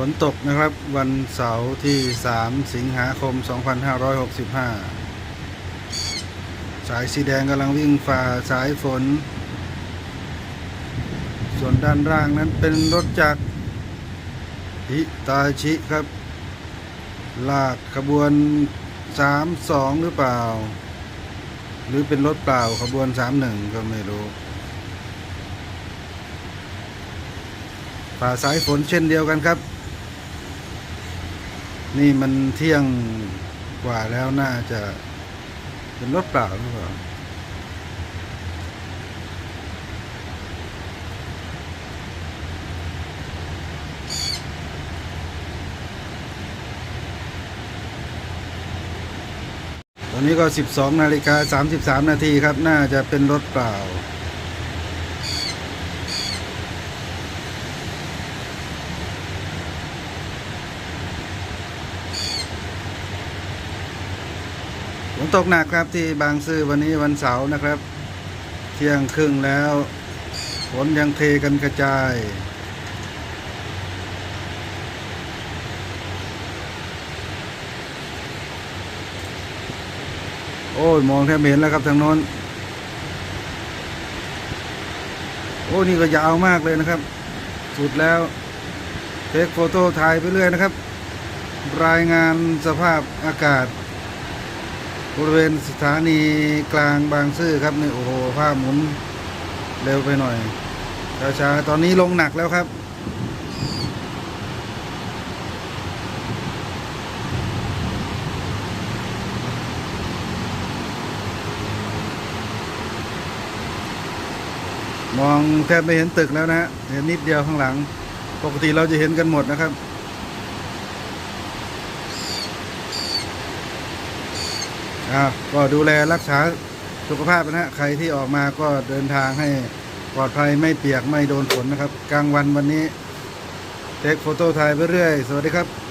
ฝนตกนะครับวันเสาร์ที่ 3 สิงหาคม 2565 สายสีแดงกำลังวิ่งฝ่าสายฝน ส่วนด้านล่างนั้นเป็นรถจักรฮิตาชิครับ ลากขบวน 32 หรือเปล่า หรือเป็นรถเปล่าขบวน 31 ก็ไม่รู้ฝ่าสายฝนเช่นเดียวกันครับ นี่มันเที่ยงกว่าแล้วน่าจะเป็นรถเปล่าหรือเปล่าตอนนี้ก็ 12 นาฬิกา 33 นาทีครับ น่าจะเป็นรถเปล่า ฝนตกหนักครับที่บางซื่อวันนี้วันเสาร์นะครับ เที่ยงครึ่งแล้วฝนยังเทกันกระจาย โอ้ยมองแทบไม่เห็นแล้วครับทางโน้น โอ้นี่ก็ยาวมากเลยนะครับ สุดแล้วเทคโฟโต้ถ่ายไปเรื่อยนะครับ รายงานสภาพอากาศ บริเวณสถานีกลางบางซื่อครับนี่โอ้โหภาพหมุนเร็วไปหน่อยช้าๆตอนนี้ลงหนักแล้วครับมองแทบไม่เห็นตึกแล้วนะฮะเห็นนิดเดียวข้างหลัง ปกติเราจะเห็นกันหมดนะครับ อ่าก็ดูแลรักษาสุขภาพนะฮะใครที่ออกมาก็เดินทางให้ปลอดภัยไม่เปียกไม่โดนฝนนะครับ กลางวันวันนี้เทคโฟโต้ถ่ายไปเรื่อย สวัสดีครับ